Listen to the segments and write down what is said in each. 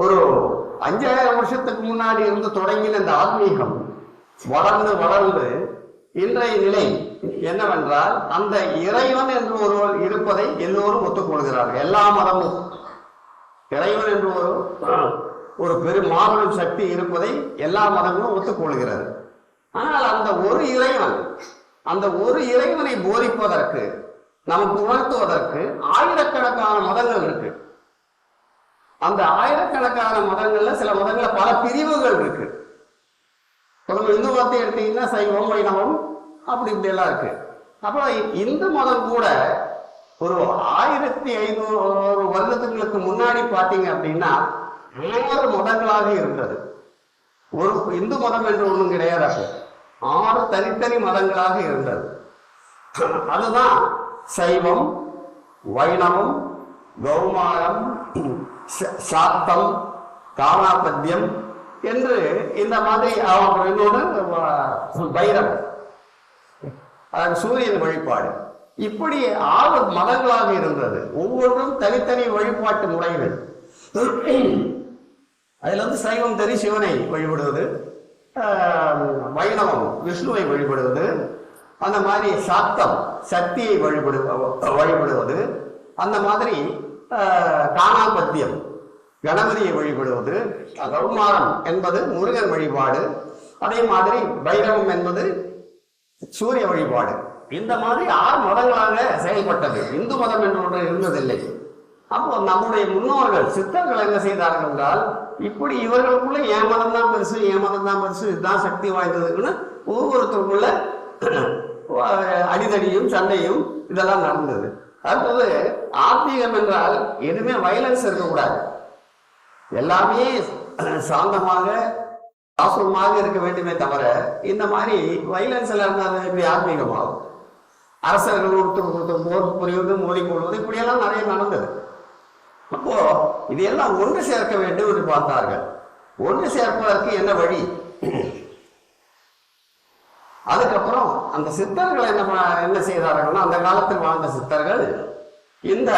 ஒரு அஞ்சாயிரம் வருஷத்துக்கு முன்னாடி இருந்து தொடங்கின இந்த ஆத்மீகம் வளர்ந்து வளர்ந்து இன்றைய நிலை என்னவென்றால் அந்த இறைவன் என்று ஒருவர் இருப்பதை எல்லோரும் ஒத்துக்கொள்கிறார்கள். எல்லா மதமும் இறைவன் என்று ஒரு ஒரு பெரும் மாபெரும் சக்தி இருப்பதை எல்லா மதங்களும் ஒத்துக்கொள்கிறது. ஆனால் அந்த ஒரு இறைவன் அந்த ஒரு இறைவனை போதிப்பதற்கு நமக்கு உணர்த்துவதற்கு ஆயிரக்கணக்கான மதங்கள் இருக்கு. அந்த ஆயிரக்கணக்கான மதங்கள்ல சில மதங்கள்ல பல பிரிவுகள் இருக்கு. நம்ம இந்து மதத்தை எடுத்தீங்கன்னா சைவம் வைணவம் அப்படி இப்படி எல்லாம் இருக்கு. அப்போ இந்து மதம் கூட ஒரு ஆயிரத்தி ஐநூறு வருடத்துங்களுக்கு முன்னாடி பார்த்தீங்க அப்படின்னா ஆறு மதங்களாக இருந்தது. ஒரு இந்து மதம் என்று ஒன்றும் கிடையாது அப்போ. ஆறு தனித்தனி மதங்களாக இருந்தது. அதுதான் சைவம் வைணவம் கௌமாரம் சாத்தம் காமாபத்தியம் என்று இந்த மாதிரி அவங்க இன்னொன்று வ- பைரவம் அதாவது சூரியன் வழிபாடு. இப்படி ஆறு மதங்களாக இருந்தது. ஒவ்வொன்றும் தனித்தனி வழிபாட்டு முறைகள். அதில் வந்து சைவம் தெரி சிவனை வழிபடுவது வைணவம் விஷ்ணுவை வழிபடுவது அந்த மாதிரி சாத்தம் சக்தியை வழிபடு வழிபடுவது அந்த மாதிரி காணாபத்தியம் கணபதியை வழிபடுவது கௌமாரம் என்பது முருகன் வழிபாடு. அதே மாதிரி பைரவம் என்பது சூரிய வழிபாடு. இந்த மாதிரி ஆறு மதங்களாக செயல்பட்டது. இந்து மதம் என்று ஒன்று இருந்ததில்லை. அப்போ நம்முடைய முன்னோர்கள் சித்தர்கள் என்ன செய்தார்கள் என்றால் இப்படி இவர்களுக்குள்ள என் மதம் தான் பெருசு என் மதம் தான் பெருசு இதுதான் சக்தி வாய்ந்ததுன்னு ஒவ்வொருத்தருக்குள்ள அடிதடியும் சண்டையும் இதெல்லாம் நடந்தது. அடுத்தது ஆத்மீகம் என்றால் எதுவுமே வயலன்ஸ் இருக்கக்கூடாது. எல்லாமே சாந்தமாக சாஸ்வரமாக இருக்க வேண்டுமே தவிர இந்த மாதிரி வயலன்ஸ் எல்லாம் இருந்தால் அது எப்படி ஆத்மீகமாகும் அரசர்கள் ஒருத்தர் ஒருத்தர் போர் புரிவது மோதிக்கொள்வது இப்படியெல்லாம் நிறைய நடந்தது. அப்போ இதையெல்லாம் ஒன்று சேர்க்க வேண்டும் என்று பார்த்தார்கள். ஒன்று சேர்ப்பதற்கு என்ன வழி? அதுக்கப்புறம் அந்த சித்தர்கள் என்ன என்ன செய்தார்கள்னா அந்த காலத்தில் வாழ்ந்த சித்தர்கள் இந்த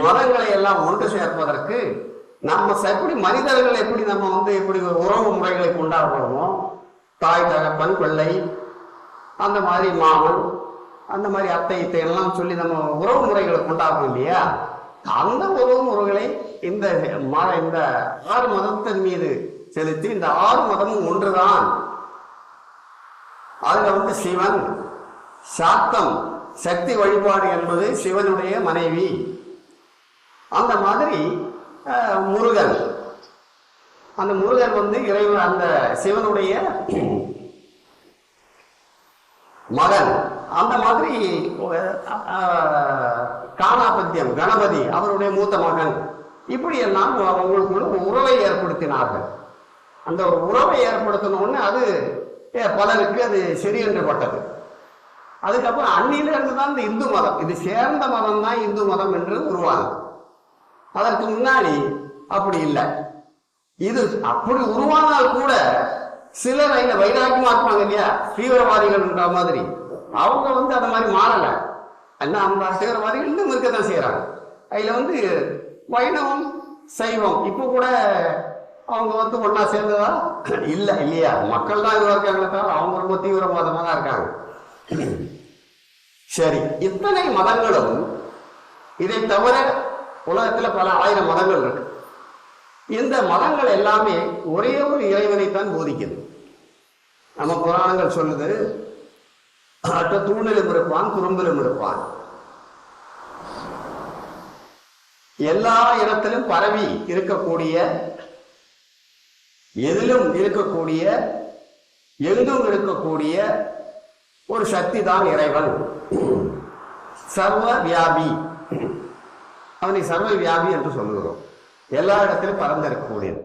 மதங்களை எல்லாம் ஒன்று சேர்ப்பதற்கு நம்ம எப்படி மனிதர்கள் எப்படி நம்ம வந்து எப்படி உறவு முறைகளை கொண்டாடுறோமோ தாய் தகப்பன் பிள்ளை அந்த மாதிரி மாமன் அந்த மாதிரி அத்தை இத்தை எல்லாம் சொல்லி நம்ம உறவு முறைகளை கொண்டாடுறோம் இல்லையா? அந்த உறவு முறைகளை இந்த மத இந்த ஆறு மதத்தின் மீது செலுத்தி இந்த ஆறு மதமும் ஒன்றுதான். அதுல வந்து சிவன் சாத்தம் சக்தி வழிபாடு என்பது சிவனுடைய மனைவி. அந்த மாதிரி முருகன். அந்த முருகன் வந்து இறைவன் அந்த சிவனுடைய மகன். அந்த மாதிரி காணாபத்தியம் கணபதி அவருடைய மூத்த மகன். இப்படி எல்லாம் அவங்களுக்குள்ள உறவை ஏற்படுத்தினார்கள். அந்த ஒரு உறவை ஏற்படுத்தின உடனே அது பலருக்கு அது சரி என்று பட்டது. அதுக்கப்புறம் அன்னிலிருந்து தான் இந்த இந்து மதம். இது சேர்ந்த மதம் தான் இந்து மதம் என்று உருவானது. அதற்கு முன்னாடி அப்படி இல்லை. இது அப்படி உருவானால் கூட சிலர் இந்த வைராக்கியமா இருப்பாங்க இல்லையா தீவிரவாதிகள்ன்ற மாதிரி. அவங்க வந்து அந்த மாதிரி மாறல. என்ன அந்த தீவிரவாதிகள் இன்னும் இருக்கத்தான் செய்யறாங்க அதுல வந்து வைணவம் சைவம். இப்போ கூட அவங்க வந்து ஒன்றா சேர்ந்ததா? இல்ல இல்லையா? மக்கள் தான் இதுவா இருக்காங்களே தவிர அவங்க ரொம்ப தீவிரவாதமா தான் இருக்காங்க. சரி இத்தனை மதங்களும் இதை தவிர உலகத்துல பல ஆயிரம் மதங்கள் இருக்கு. இந்த மதங்கள் எல்லாமே ஒரே ஒரு இறைவனைத்தான் போதிக்குது. நம்ம புராணங்கள் சொல்லுது அட்ட தூணிலும் இருப்பான் குறும்பிலும் இருப்பான். எல்லா இடத்திலும் பரவி இருக்கக்கூடிய எதிலும் இருக்கக்கூடிய எங்கும் இருக்கக்கூடிய ஒரு சக்தி தான் இறைவன். சர்வ வியாபி அவனை சர்வ வியாபி என்று சொல்லுகிறோம். எல்லா இடத்திலும் பறந்திருக்கக்கூடியது